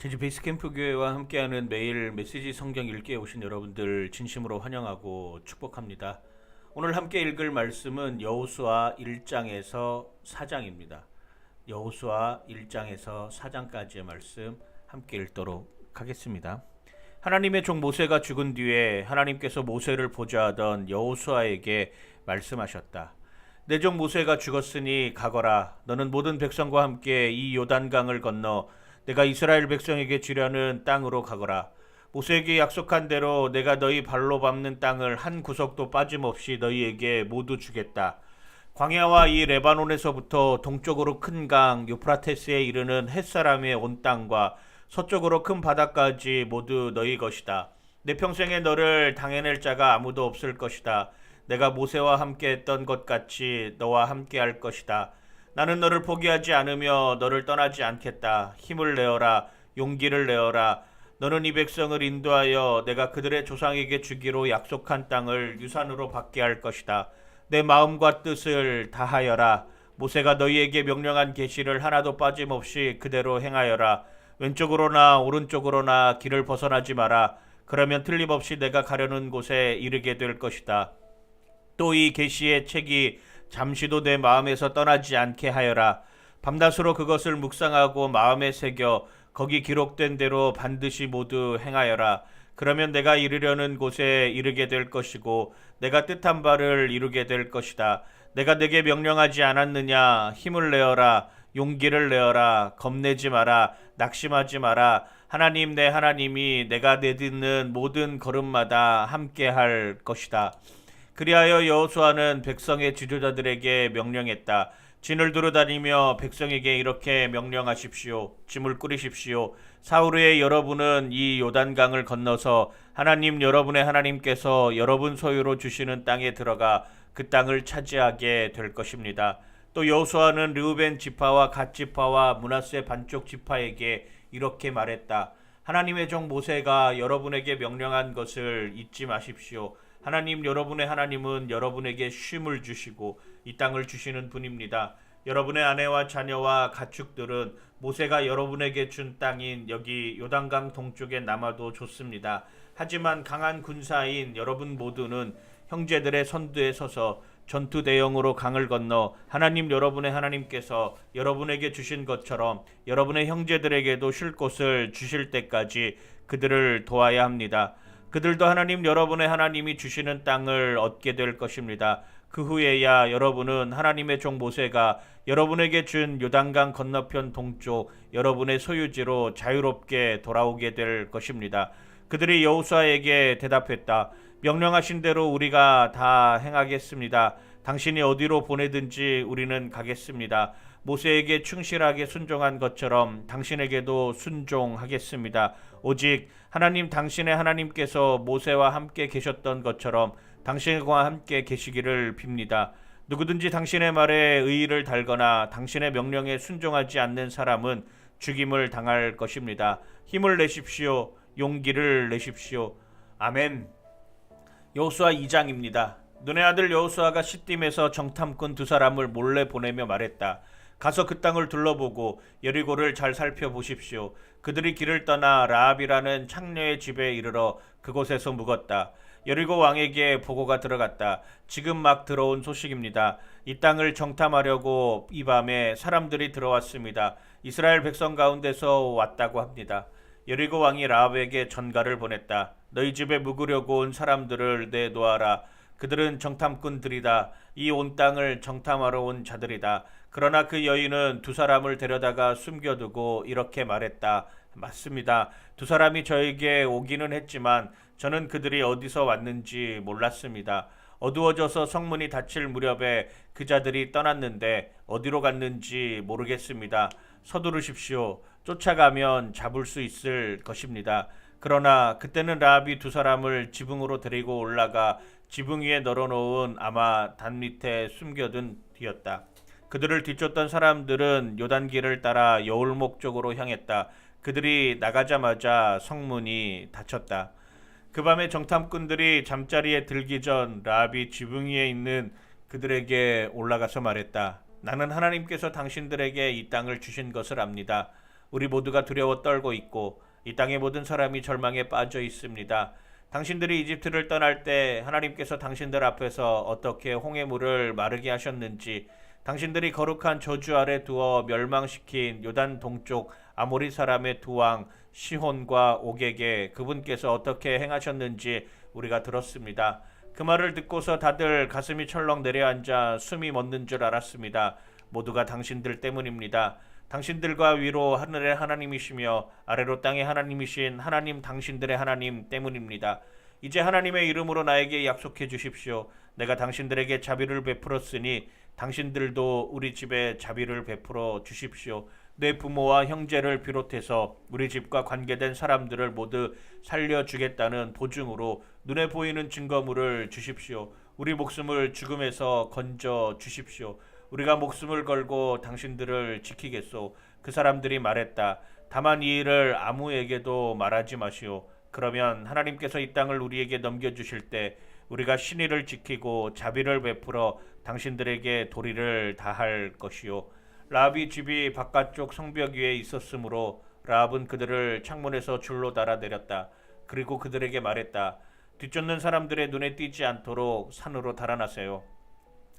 제주 베이스캠프 교회와 함께하는 매일 메시지 성경 읽기에 오신 여러분들 진심으로 환영하고 축복합니다. 오늘 함께 읽을 말씀은 여호수아 1장에서 4장입니다. 여호수아 1장에서 4장까지의 말씀 함께 읽도록 하겠습니다. 하나님의 종 모세가 죽은 뒤에 하나님께서 모세를 보좌하던 여호수아에게 말씀하셨다. 내 종 모세가 죽었으니 가거라. 너는 모든 백성과 함께 이 요단강을 건너 내가 이스라엘 백성에게 주려는 땅으로 가거라. 모세에게 약속한 대로 내가 너희 발로 밟는 땅을 한 구석도 빠짐없이 너희에게 모두 주겠다. 광야와 이 레바논에서부터 동쪽으로 큰 강 유프라테스에 이르는 햇사람의 온 땅과 서쪽으로 큰 바다까지 모두 너희 것이다. 내 평생에 너를 당해낼 자가 아무도 없을 것이다. 내가 모세와 함께 했던 것 같이 너와 함께 할 것이다. 나는 너를 포기하지 않으며 너를 떠나지 않겠다. 힘을 내어라. 용기를 내어라. 너는 이 백성을 인도하여 내가 그들의 조상에게 주기로 약속한 땅을 유산으로 받게 할 것이다. 내 마음과 뜻을 다하여라. 모세가 너희에게 명령한 계시를 하나도 빠짐없이 그대로 행하여라. 왼쪽으로나 오른쪽으로나 길을 벗어나지 마라. 그러면 틀림없이 내가 가려는 곳에 이르게 될 것이다. 또 이 계시의 책이 잠시도 내 마음에서 떠나지 않게 하여라. 밤낮으로 그것을 묵상하고 마음에 새겨 거기 기록된 대로 반드시 모두 행하여라. 그러면 내가 이르려는 곳에 이르게 될 것이고 내가 뜻한 바를 이루게 될 것이다. 내가 내게 명령하지 않았느냐? 힘을 내어라. 용기를 내어라. 겁내지 마라. 낙심하지 마라. 하나님 내 하나님이 내가 내딛는 모든 걸음마다 함께 할 것이다. 그리하여 여호수아는 백성의 지도자들에게 명령했다. 진을 두루 다니며 백성에게 이렇게 명령하십시오. 짐을 꾸리십시오. 사우르의 여러분은 이 요단강을 건너서 하나님 여러분의 하나님께서 여러분 소유로 주시는 땅에 들어가 그 땅을 차지하게 될 것입니다. 또 여호수아는 르우벤 지파와 갓 지파와 문하세 반쪽 지파에게 이렇게 말했다. 하나님의 종 모세가 여러분에게 명령한 것을 잊지 마십시오. 하나님 여러분의 하나님은 여러분에게 쉼을 주시고 이 땅을 주시는 분입니다. 여러분의 아내와 자녀와 가축들은 모세가 여러분에게 준 땅인 여기 요단강 동쪽에 남아도 좋습니다. 하지만 강한 군사인 여러분 모두는 형제들의 선두에 서서 전투 대형으로 강을 건너 하나님 여러분의 하나님께서 여러분에게 주신 것처럼 여러분의 형제들에게도 쉴 곳을 주실 때까지 그들을 도와야 합니다. 그들도 하나님 여러분의 하나님이 주시는 땅을 얻게 될 것입니다. 그 후에야 여러분은 하나님의 종 모세가 여러분에게 준 요단강 건너편 동쪽 여러분의 소유지로 자유롭게 돌아오게 될 것입니다. 그들이 여호수아에게 대답했다. 명령하신 대로 우리가 다 행하겠습니다. 당신이 어디로 보내든지 우리는 가겠습니다. 모세에게 충실하게 순종한 것처럼 당신에게도 순종하겠습니다. 오직 하나님 당신의 하나님께서 모세와 함께 계셨던 것처럼 당신과 함께 계시기를 빕니다. 누구든지 당신의 말에 의의를 달거나 당신의 명령에 순종하지 않는 사람은 죽임을 당할 것입니다. 힘을 내십시오. 용기를 내십시오. 아멘. 여호수아 2장입니다. 눈의 아들 여호수아가 시딤에서 정탐꾼 두 사람을 몰래 보내며 말했다. 가서 그 땅을 둘러보고 여리고를 잘 살펴보십시오. 그들이 길을 떠나 라합이라는 창녀의 집에 이르러 그곳에서 묵었다. 여리고 왕에게 보고가 들어갔다. 지금 막 들어온 소식입니다. 이 땅을 정탐하려고 이 밤에 사람들이 들어왔습니다. 이스라엘 백성 가운데서 왔다고 합니다. 여리고 왕이 라합에게 전가를 보냈다. 너희 집에 묵으려고 온 사람들을 내놓아라. 그들은 정탐꾼들이다. 이 온 땅을 정탐하러 온 자들이다. 그러나 그 여인은 두 사람을 데려다가 숨겨두고 이렇게 말했다. 맞습니다. 두 사람이 저에게 오기는 했지만 저는 그들이 어디서 왔는지 몰랐습니다. 어두워져서 성문이 닫힐 무렵에 그 자들이 떠났는데 어디로 갔는지 모르겠습니다. 서두르십시오. 쫓아가면 잡을 수 있을 것입니다. 그러나 그때는 라합이 두 사람을 지붕으로 데리고 올라가 지붕 위에 널어놓은 아마 단 밑에 숨겨둔 뒤였다. 그들을 뒤쫓던 사람들은 요단길을 따라 여울목 쪽으로 향했다. 그들이 나가자마자 성문이 닫혔다. 그 밤에 정탐꾼들이 잠자리에 들기 전 라합이 지붕 위에 있는 그들에게 올라가서 말했다. 나는 하나님께서 당신들에게 이 땅을 주신 것을 압니다. 우리 모두가 두려워 떨고 있고 이 땅의 모든 사람이 절망에 빠져 있습니다. 당신들이 이집트를 떠날 때 하나님께서 당신들 앞에서 어떻게 홍해 물을 마르게 하셨는지 당신들이 거룩한 저주 아래 두어 멸망시킨 요단 동쪽 아모리 사람의 두 왕 시혼과 옥에게 그분께서 어떻게 행하셨는지 우리가 들었습니다. 그 말을 듣고서 다들 가슴이 철렁 내려앉아 숨이 멎는 줄 알았습니다. 모두가 당신들 때문입니다. 당신들과 위로 하늘의 하나님이시며 아래로 땅의 하나님이신 하나님 당신들의 하나님 때문입니다. 이제 하나님의 이름으로 나에게 약속해 주십시오. 내가 당신들에게 자비를 베풀었으니 당신들도 우리 집에 자비를 베풀어 주십시오. 내 부모와 형제를 비롯해서 우리 집과 관계된 사람들을 모두 살려주겠다는 보증으로 눈에 보이는 증거물을 주십시오. 우리 목숨을 죽음에서 건져 주십시오. 우리가 목숨을 걸고 당신들을 지키겠소. 그 사람들이 말했다. 다만 이 일을 아무에게도 말하지 마시오. 그러면 하나님께서 이 땅을 우리에게 넘겨주실 때 우리가 신의를 지키고 자비를 베풀어 당신들에게 도리를 다할 것이요. 라합이 집이 바깥쪽 성벽 위에 있었으므로 라합은 그들을 창문에서 줄로 달아 내렸다. 그리고 그들에게 말했다. 뒤쫓는 사람들의 눈에 띄지 않도록 산으로 달아나세요.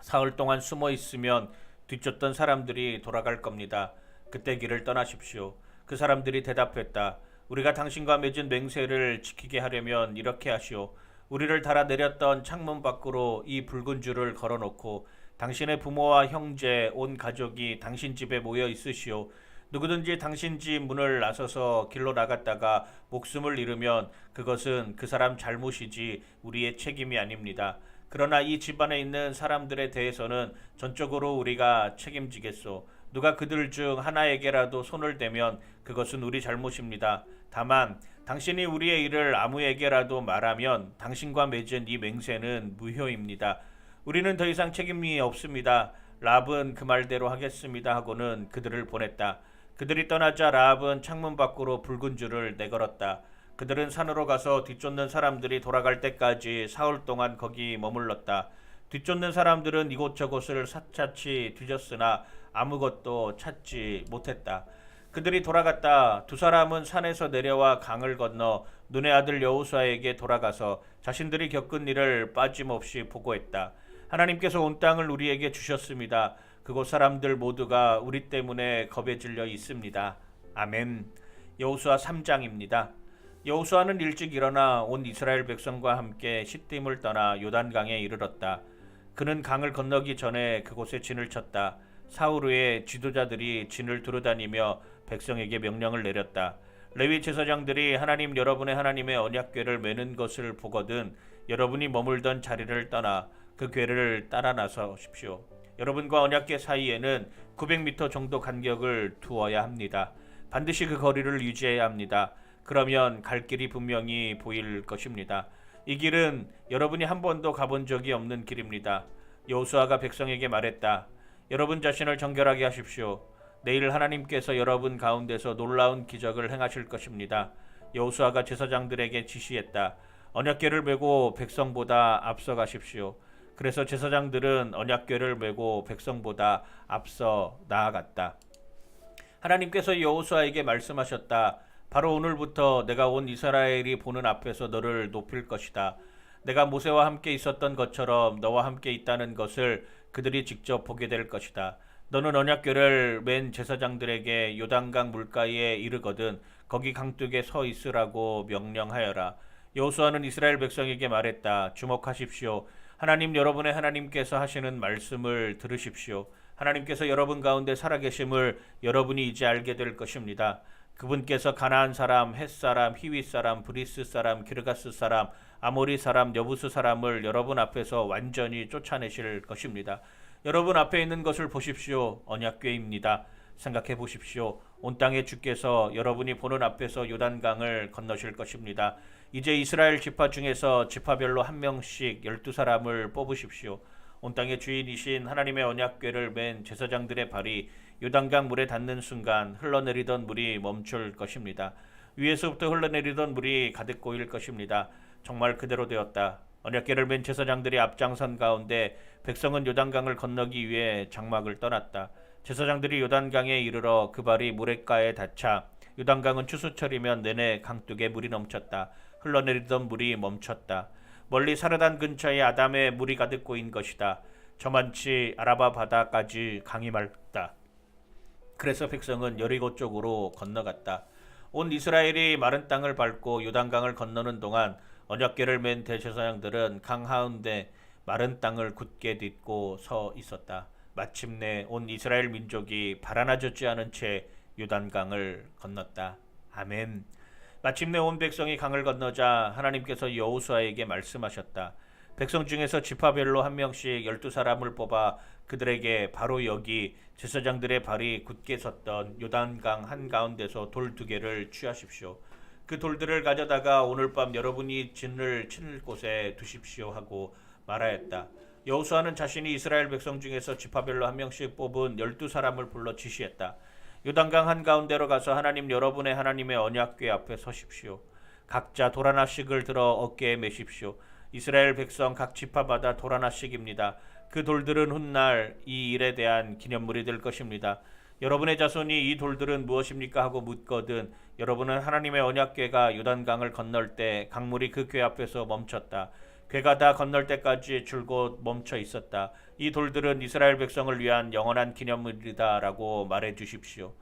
사흘 동안 숨어 있으면 뒤쫓던 사람들이 돌아갈 겁니다. 그때 길을 떠나십시오. 그 사람들이 대답했다. 우리가 당신과 맺은 맹세를 지키게 하려면 이렇게 하시오. 우리를 달아 내렸던 창문 밖으로 이 붉은 줄을 걸어놓고 당신의 부모와 형제, 온 가족이 당신 집에 모여 있으시오. 누구든지 당신 집 문을 나서서 길로 나갔다가 목숨을 잃으면 그것은 그 사람 잘못이지 우리의 책임이 아닙니다. 그러나 이 집안에 있는 사람들에 대해서는 전적으로 우리가 책임지겠소. 누가 그들 중 하나에게라도 손을 대면 그것은 우리 잘못입니다. 다만 당신이 우리의 일을 아무에게라도 말하면 당신과 맺은 이 맹세는 무효입니다. 우리는 더 이상 책임이 없습니다. 랍은 그 말대로 하겠습니다 하고는 그들을 보냈다. 그들이 떠나자 랍은 창문 밖으로 붉은 줄을 내걸었다. 그들은 산으로 가서 뒤쫓는 사람들이 돌아갈 때까지 사흘 동안 거기 머물렀다. 뒤쫓는 사람들은 이곳저곳을 사차치 뒤졌으나 아무것도 찾지 못했다. 그들이 돌아갔다. 두 사람은 산에서 내려와 강을 건너 눈의 아들 여호수아에게 돌아가서 자신들이 겪은 일을 빠짐없이 보고했다. 하나님께서 온 땅을 우리에게 주셨습니다. 그곳 사람들 모두가 우리 때문에 겁에 질려 있습니다. 아멘. 여호수아 3장입니다. 여호수아는 일찍 일어나 온 이스라엘 백성과 함께 시딤을 떠나 요단강에 이르렀다. 그는 강을 건너기 전에 그곳에 진을 쳤다. 사흘 후에 지도자들이 진을 두루다니며 백성에게 명령을 내렸다. 레위 제사장들이 하나님 여러분의 하나님의 언약궤를 메는 것을 보거든 여러분이 머물던 자리를 떠나 그 궤를 따라 나서십시오. 여러분과 언약궤 사이에는 900m 정도 간격을 두어야 합니다. 반드시 그 거리를 유지해야 합니다. 그러면 갈 길이 분명히 보일 것입니다. 이 길은 여러분이 한 번도 가본 적이 없는 길입니다. 여호수아가 백성에게 말했다. 여러분 자신을 정결하게 하십시오. 내일 하나님께서 여러분 가운데서 놀라운 기적을 행하실 것입니다. 여호수아가 제사장들에게 지시했다. 언약궤를 메고 백성보다 앞서 가십시오. 그래서 제사장들은 언약궤를 메고 백성보다 앞서 나아갔다. 하나님께서 여호수아에게 말씀하셨다. 바로 오늘부터 내가 온 이스라엘이 보는 앞에서 너를 높일 것이다. 내가 모세와 함께 있었던 것처럼 너와 함께 있다는 것을 그들이 직접 보게 될 것이다. 너는 언약궤를 맨 제사장들에게 요단강 물가에 이르거든 거기 강둑에 서 있으라고 명령하여라. 여호수아는 이스라엘 백성에게 말했다. 주목하십시오. 하나님 여러분의 하나님께서 하시는 말씀을 들으십시오. 하나님께서 여러분 가운데 살아계심을 여러분이 이제 알게 될 것입니다. 그분께서 가나안 사람, 헷 사람, 히윗 사람, 브리스 사람, 기르가스 사람, 아모리 사람, 여부스 사람을 여러분 앞에서 완전히 쫓아내실 것입니다. 여러분 앞에 있는 것을 보십시오. 언약궤입니다. 생각해 보십시오. 온 땅의 주께서 여러분이 보는 앞에서 요단강을 건너실 것입니다. 이제 이스라엘 지파 중에서 지파별로 한 명씩 열두 사람을 뽑으십시오. 온 땅의 주인이신 하나님의 언약궤를 맨 제사장들의 발이 요단강 물에 닿는 순간 흘러내리던 물이 멈출 것입니다. 위에서부터 흘러내리던 물이 가득 고일 것입니다. 정말 그대로 되었다. 언약궤를 맨 제사장들이 앞장선 가운데 백성은 요단강을 건너기 위해 장막을 떠났다. 제사장들이 요단강에 이르러 그 발이 물에가에 닿자 요단강은 추수철이면 내내 강둑에 물이 넘쳤다. 흘러내리던 물이 멈췄다. 멀리 사르단 근처에 아담의 물이 가득 고인 것이다. 저만치 아라바 바다까지 강이 맑다. 그래서 백성은 여리고 쪽으로 건너갔다. 온 이스라엘이 마른 땅을 밟고 요단강을 건너는 동안 언약궤를 맨 대제사장들은 강 하운데 마른 땅을 굳게 딛고 서 있었다. 마침내 온 이스라엘 민족이 바라나졌지 않은 채 요단강을 건넜다. 아멘. 마침내 온 백성이 강을 건너자 하나님께서 여호수아에게 말씀하셨다. 백성 중에서 지파별로 한 명씩 열두 사람을 뽑아 그들에게 바로 여기 제사장들의 발이 굳게 섰던 요단강 한 가운데서 돌 두 개를 취하십시오. 그 돌들을 가져다가 오늘 밤 여러분이 진을 칠 곳에 두십시오 하고 말하였다. 여호수아는 자신이 이스라엘 백성 중에서 지파별로 한 명씩 뽑은 열두 사람을 불러 지시했다. 요단강 한 가운데로 가서 하나님 여러분의 하나님의 언약궤 앞에 서십시오. 각자 돌 하나씩을 들어 어깨에 메십시오. 이스라엘 백성 각 지파마다 돌 하나씩입니다. 그 돌들은 훗날 이 일에 대한 기념물이 될 것입니다. 여러분의 자손이 이 돌들은 무엇입니까 하고 묻거든 여러분은 하나님의 언약궤가 요단강을 건널 때 강물이 그 궤 앞에서 멈췄다. 궤가 다 건널 때까지 줄곧 멈춰 있었다. 이 돌들은 이스라엘 백성을 위한 영원한 기념물이다라고 말해 주십시오.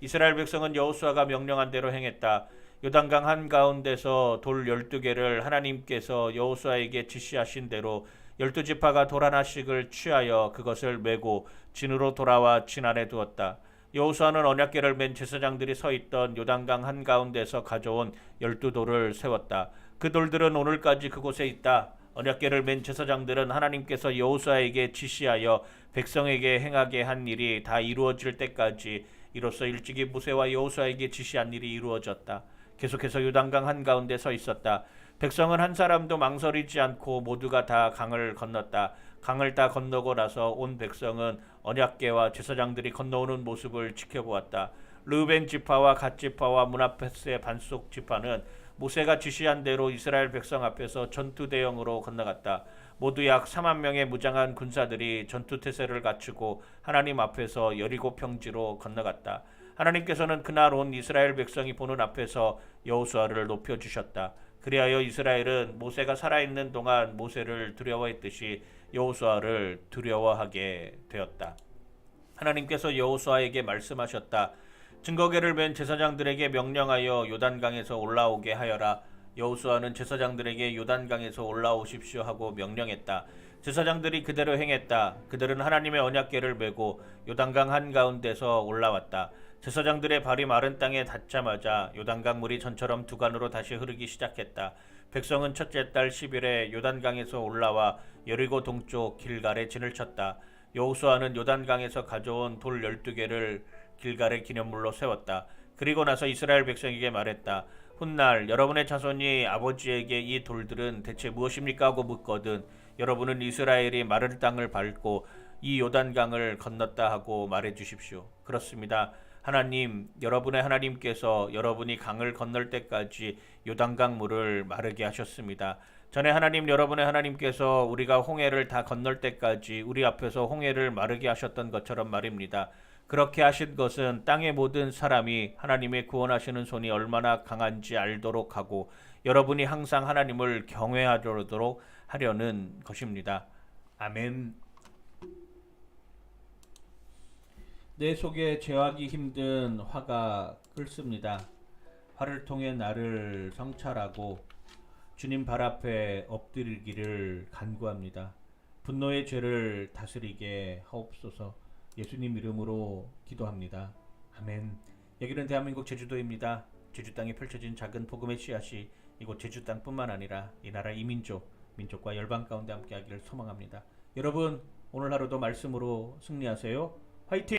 이스라엘 백성은 여호수아가 명령한 대로 행했다. 요단강 한 가운데서 돌 열두 개를 하나님께서 여호수아에게 지시하신 대로 열두 지파가 돌 하나씩을 취하여 그것을 메고 진으로 돌아와 진 안에 두었다. 여호수아는 언약궤를 맨 제사장들이 서 있던 요단강 한 가운데서 가져온 열두 돌을 세웠다. 그 돌들은 오늘까지 그곳에 있다. 언약궤를 맨 제사장들은 하나님께서 여호수아에게 지시하여 백성에게 행하게 한 일이 다 이루어질 때까지 이로써 일찍이 무세와 여호수아에게 지시한 일이 이루어졌다. 계속해서 요단강 한 가운데 서 있었다. 백성은 한 사람도 망설이지 않고 모두가 다 강을 건넜다. 강을 다 건너고 나서 온 백성은 언약궤와 제사장들이 건너오는 모습을 지켜보았다. 르벤 지파와 갓 지파와 문하페스의 반속 지파는 모세가 지시한 대로 이스라엘 백성 앞에서 전투 대형으로 건너갔다. 모두 약 4만 명의 무장한 군사들이 전투 태세를 갖추고 하나님 앞에서 여리고 평지로 건너갔다. 하나님께서는 그날 온 이스라엘 백성이 보는 앞에서 여호수아를 높여 주셨다. 그리하여 이스라엘은 모세가 살아있는 동안 모세를 두려워했듯이 여호수아를 두려워하게 되었다. 하나님께서 여호수아에게 말씀하셨다. 증거계를 맨 제사장들에게 명령하여 요단강에서 올라오게 하여라. 여호수아는 제사장들에게 요단강에서 올라오십시오 하고 명령했다. 제사장들이 그대로 행했다. 그들은 하나님의 언약궤를 메고 요단강 한 가운데서 올라왔다. 제사장들의 발이 마른 땅에 닿자마자 요단강 물이 전처럼 두간으로 다시 흐르기 시작했다. 백성은 첫째 달 10일에 요단강에서 올라와 여리고 동쪽 길갈에 진을 쳤다. 여호수아는 요단강에서 가져온 돌 12개를 길갈의 기념물로 세웠다. 그리고 나서 이스라엘 백성에게 말했다. 훗날 여러분의 자손이 아버지에게 이 돌들은 대체 무엇입니까 하고 묻거든 여러분은 이스라엘이 마른 땅을 밟고 이 요단강을 건넜다 하고 말해 주십시오. 그렇습니다. 하나님, 여러분의 하나님께서 여러분이 강을 건널 때까지 요단강 물을 마르게 하셨습니다. 전에 하나님 여러분의 하나님께서 우리가 홍해를 다 건널 때까지 우리 앞에서 홍해를 마르게 하셨던 것처럼 말입니다. 그렇게 하신 것은 땅의 모든 사람이 하나님의 구원하시는 손이 얼마나 강한지 알도록 하고 여러분이 항상 하나님을 경외하도록 하려는 것입니다. 아멘. 내 속에 죄하기 힘든 화가 끓습니다. 화를 통해 나를 성찰하고 주님 발 앞에 엎드리기를 간구합니다. 분노의 죄를 다스리게 하옵소서. 예수님 이름으로 기도합니다. 아멘. 여기는 대한민국 제주도입니다. 제주 땅에 펼쳐진 작은 복음의 씨앗이 이곳 제주 땅뿐만 아니라 이 나라 이민족, 민족과 열방 가운데 함께하기를 소망합니다. 여러분 오늘 하루도 말씀으로 승리하세요. 화이팅!